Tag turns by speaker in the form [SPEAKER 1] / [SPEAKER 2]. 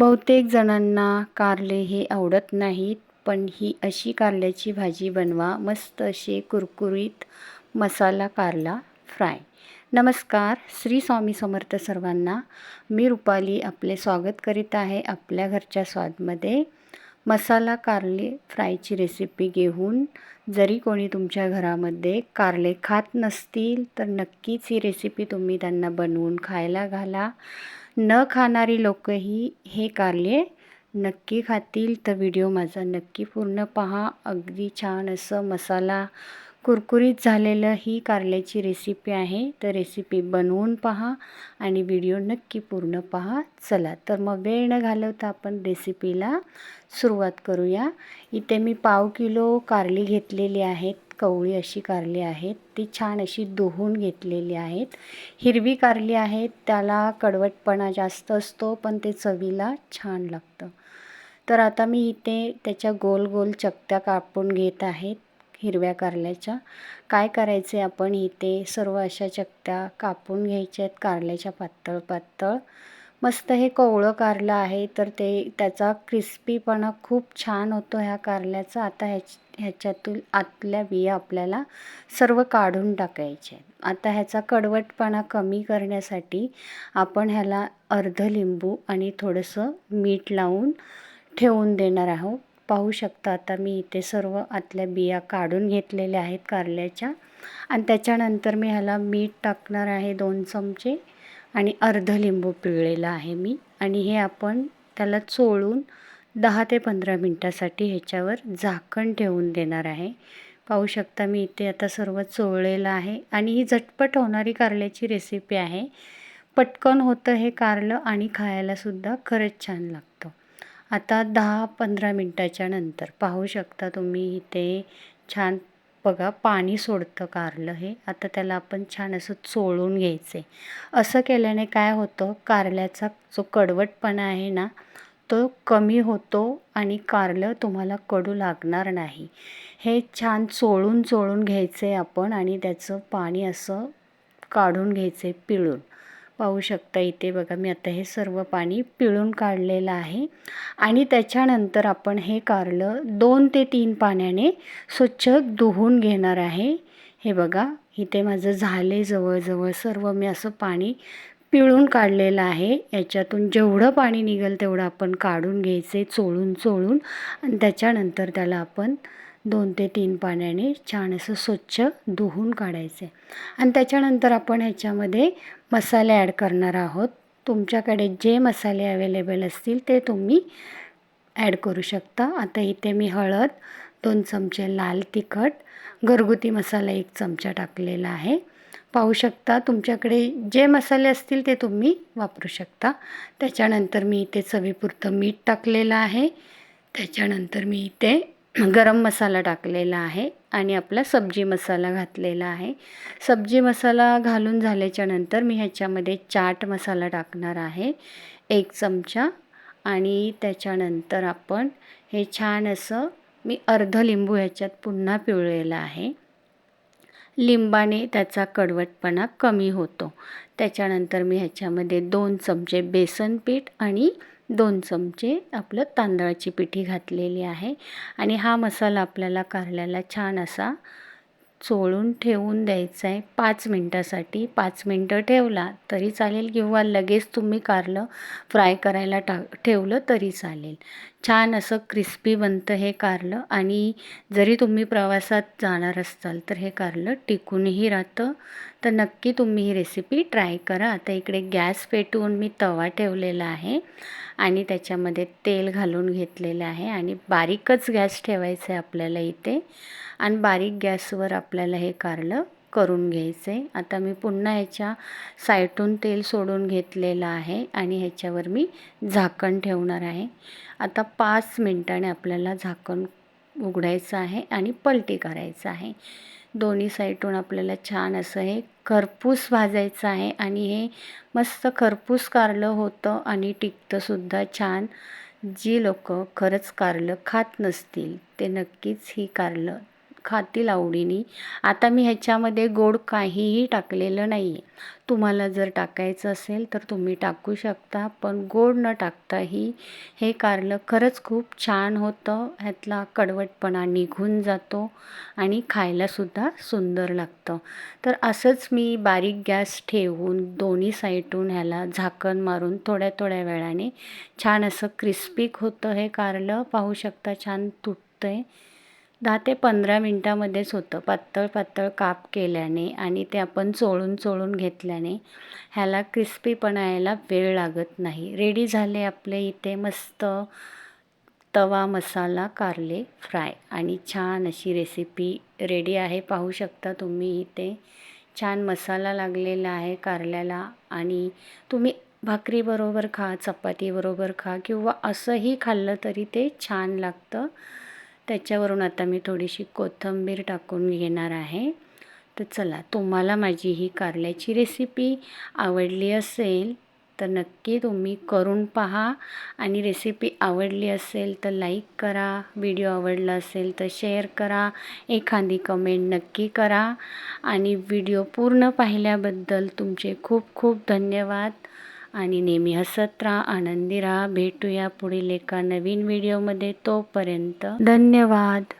[SPEAKER 1] बहुतेक जणांना कारले हे आवडत नाहीत पण ही अशी कारल्याची भाजी बनवा. मस्त असे कुरकुरीत मसाला कारला फ्राय. नमस्कार श्री स्वामी समर्थ सर्वांना. मी रुपाली आपले स्वागत करीत आहे आपल्या घरच्या स्वादमध्ये. मसाला कारले फ्रायची रेसिपी घेऊन जरी कोणी तुमच्या घरामध्ये कारले खात नसतील तर नक्कीच ही रेसिपी तुम्ही त्यांना बनवून खायला घाला. न खाणारी लोकही हे कारले नक्की खातील. तर व्हिडिओ माझा नक्की पूर्ण पहा. अगदी छान असं मसाला कुरकुरीत झालेलं ही कारल्याची रेसिपी आहे. तर रेसिपी बनवून पहा आणि व्हिडिओ नक्की पूर्ण पहा. चला तर मग वेळ न घालवता आपण रेसिपीला सुरुवात करूया. इथे मी पाव किलो कारली घेतलेली आहेत. कवळी अशी कारली आहेत. ती छान अशी धुवून घेतलेली आहेत. हिरवी कारली आहेत. त्याला कडवटपणा जास्त असतो पण ते चवीला छान लागतं. तर आता मी इथे त्याच्या गोल गोल चकत्या कापून घेत आहेत हिरव्या कारल्याच्या. काय करायचे आपण? इथे सर्व अशा चकत्या कापून घ्यायच्या आहेत कारल्याच्या पातळ पातळ. मस्त हे कोवळं कारलं आहे तर ते त्याचा क्रिस्पीपणा खूप छान होतो ह्या कारल्याचा. आता ह्याच ह्याच्यातून आतल्या बिया आपल्याला सर्व काढून टाकायचे आता ह्याचा कडवटपणा कमी करण्यासाठी आपण ह्याला अर्ध लिंबू आणि थोडंसं मीठ लावून ठेवून देणार आहोत. पाहू शकता. आता मी इथे सर्व आतल्या बिया काढून घेतलेल्या आहेत कारल्याच्या. आणि त्याच्यानंतर मी ह्याला मीठ टाकणार आहे दोन चमचे आणि अर्ध लिंबू पिळलेला आहे मी. आणि हे आपण त्याला चोळून दहा ते पंधरा मिनटासाठी ह्याच्यावर झाकण ठेवून देणार आहे. पाहू शकता मी इथे आता सर्व चोळलेलं आहे. आणि ही झटपट होणारी कारल्याची रेसिपी आहे. पटकन होतं हे कारलं आणि खायलासुद्धा खरंच छान लागतं. आता दहा पंधरा मिनटाच्या नंतर. पाहू शकता तुम्ही इथे छान बघा पाणी सोडतं कारलं हे. आता त्याला आपण छान असं चोळून घ्यायचे असं केल्याने काय होतं कारल्याचा जो कडवटपणा आहे ना तो कमी होतो आणि कारलं तुम्हाला कडू लागणार नाही. हे छान चोळून चोळून घ्यायचे आपण आणि त्याचं पाणी असं काढून घ्यायचे पिळून. पाहू शकता इथे बघा मी आता हे सर्व पाणी पिळून काढलेलं आहे. आणि त्याच्यानंतर आपण हे कारलं दोन ते तीन पाण्याने स्वच्छ धुवून घेणार आहे. हे बघा इथे माझं झाले जवळजवळ सर्व मी असं पाणी पिळून काढलेलं आहे. याच्यातून जेवढं पाणी निघेल तेवढं आपण काढून घ्यायचे चोळून चोळून. आणि त्याच्यानंतर त्याला आपण दोन ते तीन पाण्याने छान असं स्वच्छ धुवून काढायचे. आणि त्याच्यानंतर आपण ह्याच्यामध्ये मसाले ॲड करणार आहोत. तुमच्याकडे जे मसाले अवेलेबल असतील ते तुम्ही ॲड करू शकता. आता इथे मी हळद दोन चमचे लाल तिखट घरगुती मसाला एक चमचा टाकलेला आहे. पाहू शकता तुमच्याकडे जे मसाले असतील ते तुम्ही वापरू शकता. त्याच्यानंतर मी इथे चवीपुरतं मीठ टाकलेलं आहे. त्याच्यानंतर मी इथे गरम मसाला टाकलेला आहे आणि आपला सब्जी मसाला घातलेला आहे. सब्जी मसाला घालून झाल्याच्यानंतर मी ह्याच्यामध्ये चाट मसाला टाकणार आहे एक चमचा. आणि त्याच्यानंतर आपण हे छान असं मी अर्ध लिंबू ह्याच्यात पुन्हा पिळलेलं आहे. लिंबाने त्याचा कडवटपणा कमी होतो. त्याच्यानंतर मी ह्याच्यामध्ये दोन चमचे बेसन पीठ आणि दोन चमचे आपलं तांदळाची पिठी घातलेली आहे. आणि हा मसाला आपल्याला कारल्याला छान असा चोळून ठेवून द्यायचा आहे. पाच मिनटासाठी पाच मिनटं ठेवला तरी चालेल किंवा लगेच तुम्ही कारलं फ्राय करायला टा ठेवलं तरी चालेल. छान असं क्रिस्पी बनतं हे कारलं आणि जरी तुम्ही प्रवासात जाणार असाल तर हे कारलं टिकूनही राहतं. तर नक्की तुम्ही ही रेसिपी ट्राय करा. आता इकडे गॅस पेटवून मी तवा ठेवलेला आहे आणि त्याच्यामध्ये तेल घालून घेतलेलं आहे आणि बारीकच गॅस ठेवायचं आहे आपल्याला इथे. आणि बारीक गॅसवर आपल्याला हे कारलं करून घ्यायचं आहे आता मी पुन्हा ह्याच्या साईटून तेल सोडून घेतलेलं आहे आणि ह्याच्यावर मी झाकण ठेवणार आहे. आता पाच मिनटाने आपल्याला झाकण उघडायचं आहे आणि पलटी करायचं आहे. दोन्ही साईडून आपल्याला छान असं हे खरपूस भाजायचं आहे आणि हे मस्त खरपूस कारलं होतं आणि टिकतंसुद्धा छान. जी लोक खरंच कारलं खात नसतील ते नक्कीच ही कारलं खातील आवडीने. आता मी ह्याच्यामध्ये गोड काहीही टाकलेलं नाही आहे तुम्हाला जर टाकायचं असेल तर तुम्ही टाकू शकता पण गोड न टाकताही हे कारलं खरंच खूप छान होतं. ह्यातला कडवटपणा निघून जातो आणि खायलासुद्धा सुंदर लागतं. तर असंच मी बारीक गॅस ठेवून दोन्ही साईडून ह्याला झाकण मारून थोड्या थोड्या वेळाने छान असं क्रिस्पीक होतं हे कारलं. पाहू शकता छान तुटतं आहे दहा ते पंधरा मिनटामध्येच होतं पातळ पातळ काप केल्याने आणि ते आपण चोळून चोळून घेतल्याने ह्याला क्रिस्पीपणा यायला वेळ लागत नाही. रेडी झाले आपले इथे मस्त तवा मसाला कारले फ्राय आणि छान अशी रेसिपी रेडी आहे. पाहू शकता तुम्ही इथे छान मसाला लागलेला आहे कारल्याला आणि तुम्ही भाकरीबरोबर खा चपातीबरोबर खा किंवा असंही खाल्लं तरी ते छान लागतं. त्याच्यावरून आता मी थोडीशी कोथिंबीर टाकून घेणार आहे. तर चला तुम्हाला माझी ही कारल्याची रेसिपी आवडली असेल तर नक्की तुम्ही करून पहा. आणि रेसिपी आवडली असेल तर लाईक करा. व्हिडिओ आवडला असेल तर शेअर करा. एखादी कमेंट नक्की करा. आणि व्हिडिओ पूर्ण पाहिल्याबद्दल तुमचे खूप खूप धन्यवाद. आणि नेहमी हसत राहा आनंदी राहा. भेटूया पुढील एका नवीन व्हिडिओमध्ये तोपर्यंत धन्यवाद.